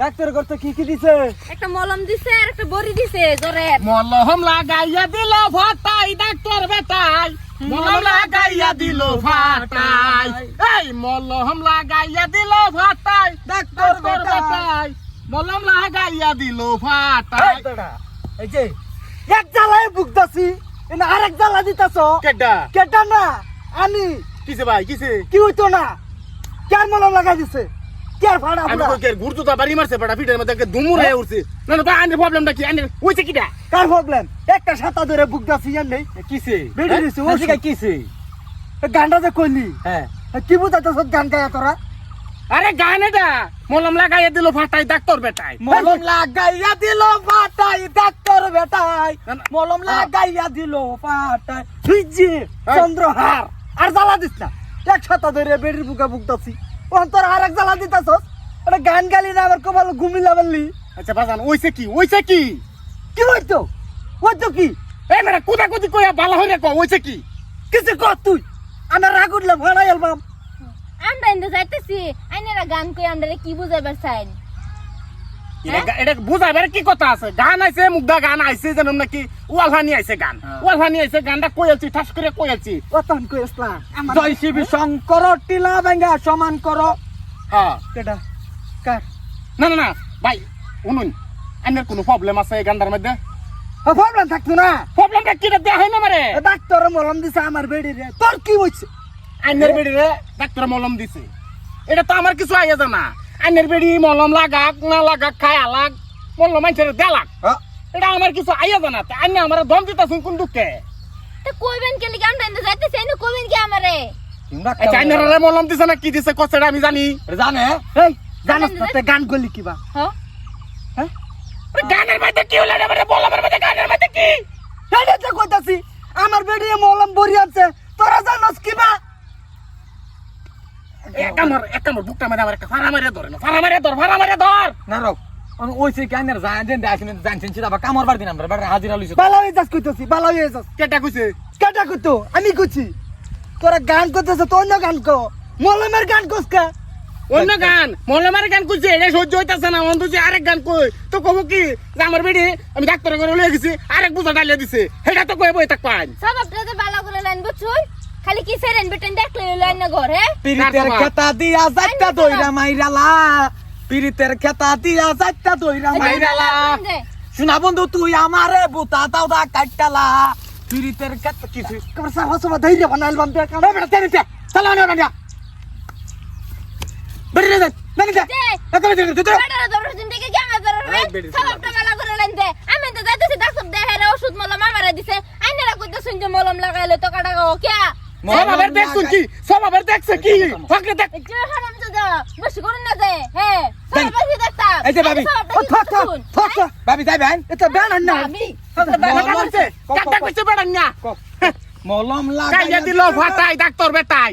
Doctor করতে কি কি দিছে? একটা মলম দিছে আর একটা বড়ি দিছে জ্বরে মলহম লাগাইয়া দিল ফাটাই ডাক্তার বেটাই। মলম লাগাইয়া দিল ফাটাই। এই মলহম লাগাইয়া দিল ফাটাই ডাক্তার বেটাই। মলম লাগাইয়া দিল ফাটাই। এই যে এক জ্বালায় ভুগতাছি এনে আরেক জ্বালা দিতাছ। কেডা? কেটা না? আমি কিসে ভাই কিসে? কি হইতো না? কেন মলম লাগাই দিছে? কের ফাড়া পুরা। কই কে ঘুরতো তো বাড়ি মারছে বেটা পিঠের মধ্যে একটা দুমুর হয়ে উঠছে। না না ভাই আনের প্রবলেমটা কি আনের হইছে কিটা? কার প্রবলেম একটা সাতা ধরে ভুগতাছি ইয়ার নেই। কিসে? বেড়ে দিছে ও কিসে? গানটা যে কইলি? হ্যাঁ। কি বুঝাইতেছ গান গায়া তোরা আরে গান এটা! মলম লাগাইয়া দিল ফাটাই ডাক্তার বেটাই। মলম লাগাইয়া দিল ফাটাই ডাক্তার বেটাই। না, না। মলম লাগাইয়া দিল ফাটাই। তুই যে চন্দ্রহার। আর জ্বালা দিস না। এক সাতা ধরে বেড়ির বুকা বুকতাছি অন্তর আর এক জ্বালা দিতাছ ওটা গান গালি না আবার কপাল ঘুমিলা বললি। আচ্ছা বাজান ওইছে কি? ওইছে কি? কি হইতো? হইতো কি? এই মেরা কুদা কুদি কইয়া ভালো হইরে কো ওইছে কি? কিছু কর তুই। আমার রাগ উঠলে ভাড়াই আলবাম। আমরা ইন্দে যাইতেছি। আইনেরা গান কই আমরা কি বুঝাইবার চাইন এটা গা- এটা বুঝাইবার কি কথা আছে? গান আইছে গান আইছে জানুম নাকি ওয়ালহানি আইছে গান। ওয়ালহানি আইছে গানটা কইয়াছি ঠাস করে অতন কইসলা জয় শিব শঙ্কর টিলা ভাঙ্গা সমান কর। হ্যাঁ। কেডা? কার? না না না ভাই শুনুন। আইনের কোনো প্রবলেম আছে এই গানটার মধ্যে? প্রবলেম থাকতো না। প্রবলেমটা কি রে? দেখাই না মারে ডাক্তার মলম দিছে আমার বেড়ি রে। তোর কি হইছে? আইনের বেড়ি রে ডাক্তার মলম দিছে। এটা তো আমার কিছু আইয়া জানা আইনের বেড়ি মলম লাগাক না লাগাক খায় আলাক মলম মানুষের দেলাক এটা আমার কিছু আইয়া জানা আইনে আমার দম দিতাছুন কোন দুঃখে? কইবেন কে লিগে? আমরা ইন্দে যাইতেছি কইবেন কি আমারে? আচ্ছা আইনের মলম দিছে না কি দিছে কছেটা আমি জানি। জানে? এই জানাস না তে গান গলি কিবা? হ? হ্যাঁ আরে গানের মধ্যে কি হলো রে? বললামের মধ্যে গানের মধ্যে কি? এটা তো কইতাছি আমার বেড়ি মলম বড়ি আছে তোরা জানাস কিবা এক আমার এক আমার বুকটা আমার একটা ফাড়া মারে ধরে না ফাড়া মারে ধর ফাড়া মারে ধর। না রক ওইছে কেন জানেন আসেন জানছেন সেটা আবার কামর বার দিন আমরা বেটা হাজিরা লইছে। বালা হয়ে যাস কইতাছি বালা হয়ে যাস। কেটা কইছে? কেটা কইতো? আমি কইছি তোরা গান করতেছ তো অন্য গান কো মলমের গান কসকা অন্য গান মলমার গান কইছে এটা সহ্য হইতাছে না অন্ত যে আরেক গান কই। তো কব কি যে আমার বেড়ি আমি ডাক্তার করে লয়ে গেছি আরেক বুঝা ডালিয়ে দিছে সেটা তো কই বই থাক পাই সব আপনাদের বালা করে লাইন বুঝছুই? খালি কি সেরেন বেটেন দেখলে লাইন না ঘরে পিরিতের কার খেতা দিয়া যাইতা দইরা মাইরালা পিরিতের খেতা দিয়া যাইতা দইরা মাইরালা শোনা বন্ধু তুই আমারে বুতা দাও দা কাটতালা পিরিতের খেতা কিছু কবার সাহস সবা ধৈর্য বানাইল বাম তে কাম বেটা তেরে তে চালা না না বেড়ি রে বেড়ি রে দে একা বেড়ি রে বেটারা দরজ দিন থেকে কি আমার দরজ রে এই বেড়ি সব আপনাদের বালা করে লাইন দে আমি তো যাইতেছি ডাক্তার দেখে রে ওষুধ মলম আমারে দিছে আইনারা কইতে শুনছে মলম লাগাইলে তো কাটা গো কে সব আবার দেখছ কি? সব আবার দেখছে কি? ফাকলে দেখ যে হারাম তো যা বেশি করুন না দে হ্যাঁ সব বেশি দেখতাম। এই যে ভাবি, ও থাক থাক থাক থাক ভাবি যাই ভাই। এটা বেড়ান না। আমি কাটা কইছে কাটা না। মলম লাগাই লাগাইয়া দিল ফাটাই ডাক্তার বেটাই।